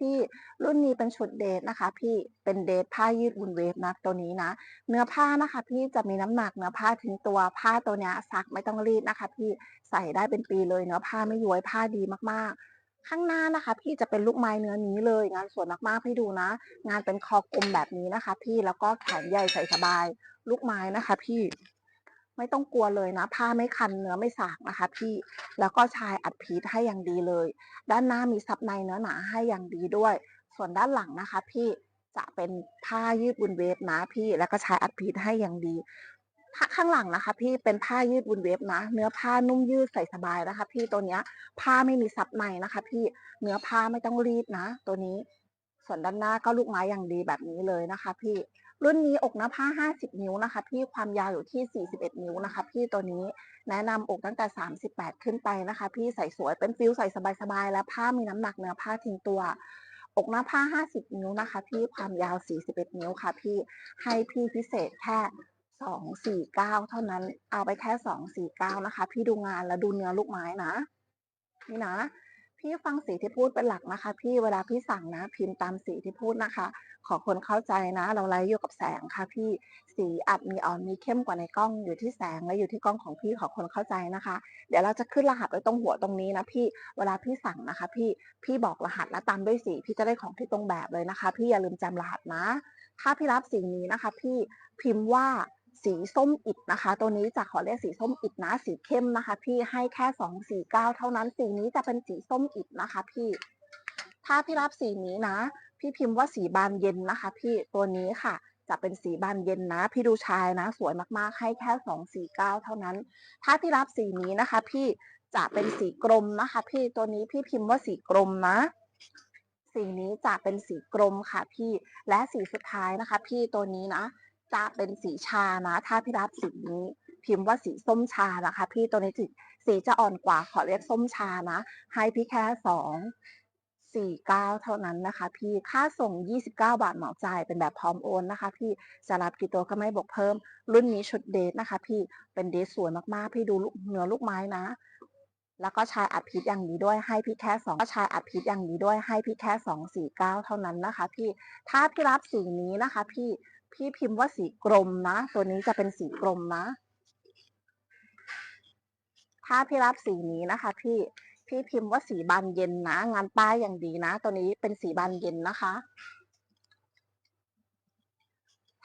พี่รุ่นนี้เป็นชุดเดทนะคะ พี่เป็นเดทผ้ายืดวุนเวฟนะตัวนี้นะ เนื้อผ้านะคะ พี่จะมีน้ำหนักเนื้อผ้าถึงตัวผ้าตัวนี้ซักไม่ต้องรีดนะคะ พี่ใส่ได้เป็นปีเลยเนื้อผ้าไม่ย้วยผ้าดีมากๆข้างหน้านะคะ พี่จะเป็นลูกไม้เนื้อนี้เลย งานสวยมากๆให้ดูนะ งานเป็นคอกลมแบบนี้นะคะ พี่แล้วก็แขนใหญ่ใส่สบาย ลูกไม้นะคะ พี่ ไม่ต้องกลัวเลยนะ ผ้าไม่คันเนื้อไม่สากนะคะ พี่แล้วก็ชายอัดพีทให้อย่างดีเลย ด้านหน้ามีซับในเนื้อหนาให้อย่างดีด้วย ส่วนด้านหลังนะคะ พี่จะเป็นผ้ายืดบุนเวฟนะพี่แล้วก็ชายอัดพีทให้อย่างดีผ้าข้างหลังนะคะ พี่เป็นผ้ายืดบุนเวฟนะ เนื้อผ้านุ่มยืดใส่สบายนะคะ พี่ตัวเนี้ยผ้าไม่มีซับในนะคะ พี่เนื้อผ้าไม่ต้องรีดนะ ตัวนี้ ส่วนด้านหน้าก็ลูกไม้อย่างดีแบบนี้เลยนะคะ พี่ รุ่นนี้อกหน้าผ้า 50 นิ้วนะคะ พี่ความยาวอยู่ที่ 41 นิ้วนะคะ พี่ตัวนี้แนะนำอกตั้งแต่ 38 ขึ้นไปนะคะ พี่ใส่สวยเป็นฟิลใส่สบายๆและผ้ามีน้ำหนักเนื้อผ้าทิ้งตัว อกหน้าผ้า 50 นิ้วนะคะ พี่ความยาว 41 นิ้วค่ะ พี่ให้พี่พิเศษแค่249 เท่านั้นเอาไปแค่ 249 นะคะ พี่ดูงานแล้วดูเนื้อลูกไม้นะ นี่นะ พี่ฟังสีที่พูดเป็นหลักนะคะ พี่เวลาพี่สั่งนะ พิมพ์ตามสีที่พูดนะคะ ขอคนเข้าใจนะ เราไลฟ์อยู่กับแสงค่ะ พี่สีอาจมีอ่อนมีเข้มกว่าในกล้องอยู่ที่แสงและอยู่ที่กล้องของพี่ขอคนเข้าใจนะคะ เดี๋ยวเราจะขึ้นรหัสไว้ตรงหัวตรงนี้นะพี่เวลาพี่สั่งนะคะ พี่พี่บอกรหัสและตามด้วยสีพี่จะได้ของที่ตรงแบบเลยนะคะ พี่อย่าลืมจำรหัสนะ ถ้าพี่รับสีนี้นะคะ พี่พิมพ์ว่า สีส้มอิดนะคะ ตัวนี้จะขอเรียกสีส้มอิดนะ สีเข้มนะคะ พี่ให้แค่สองสี่เก้าเท่านั้นสีนี้จะเป็นสีส้มอิดนะคะ พี่ ถ้าพี่รับสีนี้นะ พี่พิมพ์ว่าสีบานเย็นนะคะ พี่ตัวนี้ค่ะ จะเป็นสีบานเย็นนะ พี่ดูชายนะ สวยมากๆให้แค่สองสี่เก้าเท่านั้น ถ้าพี่รับสีนี้นะคะ พี่จะเป็นสีกรมนะคะ พี่ตัวนี้พี่พิมพ์ว่าสีกรมนะสีนี้จะเป็นสีกรมค่ะพี่และสีสุดท้ายนะคะ พี่ตัวนี้นะ จะเป็นสีชานะ ถ้าพี่รับสีนี้พิมพ์ว่าสีส้มชานะคะ พี่ตัวนี้สีสีจะอ่อนกว่าขอเรียกส้มชานะ ให้พี่แค่สองสี่เก้าเท่านั้นนะคะ พี่ค่าส่ง 29 บาทเหมาจ่ายเป็นแบบพร้อมโอนนะคะ พี่จะรับกี่ตัวก็ไม่บวกเพิ่ม รุ่นนี้ชุดเดทนะคะ พี่เป็นเดทสวยมากๆ พี่ดูเนื้อลูกไม้นะ แล้วก็ชายอัดพีทอย่างนี้ด้วยให้พี่แค่สองก็ชายอัดพีทอย่างนี้ด้วยให้พี่แค่สองสี่เก้าเท่านั้นนะคะ พี่ถ้าพี่รับสีนี้นะคะ พี่ พี่พิมพ์ว่าสีกรมนะ ตัวนี้จะเป็นสีกรมนะ ถ้าพี่รับสีนี้นะคะ พี่พี่พิมพ์ว่าสีบานเย็นนะ งานป้ายอย่างดีนะ ตัวนี้เป็นสีบานเย็นนะคะ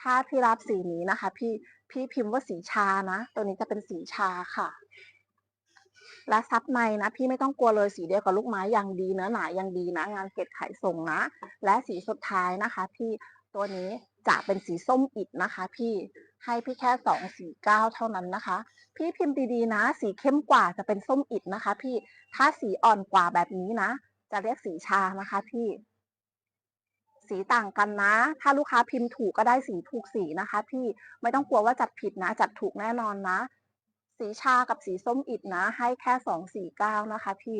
ถ้าพี่รับสีนี้นะคะ พี่พี่พิมพ์ว่าสีชานะ ตัวนี้จะเป็นสีชาค่ะ และซับในนะพี่ไม่ต้องกลัวเลยสีเดียวกับลูกไม้อย่างดีเนื้อหนาอย่างดีนะ งานเกล็ดไขส่งนะ และสีสุดท้ายนะคะ พี่ ตัวนี้จะเป็นสีส้มอิดนะคะ พี่ให้พี่แค่สองสี่เก้าเท่านั้นนะคะ พี่พิมพ์ดีๆนะ สีเข้มกว่าจะเป็นส้มอิดนะคะ พี่ถ้าสีอ่อนกว่าแบบนี้นะ จะเรียกสีชานะคะ พี่ สีต่างกันนะ ถ้าลูกค้าพิมพ์ถูกก็ได้สีถูกสีนะคะ พี่ไม่ต้องกลัวว่าจัดผิดนะ จัดถูกแน่นอนนะ สีชากับสีส้มอิดนะ ให้แค่สองสี่เก้านะคะ พี่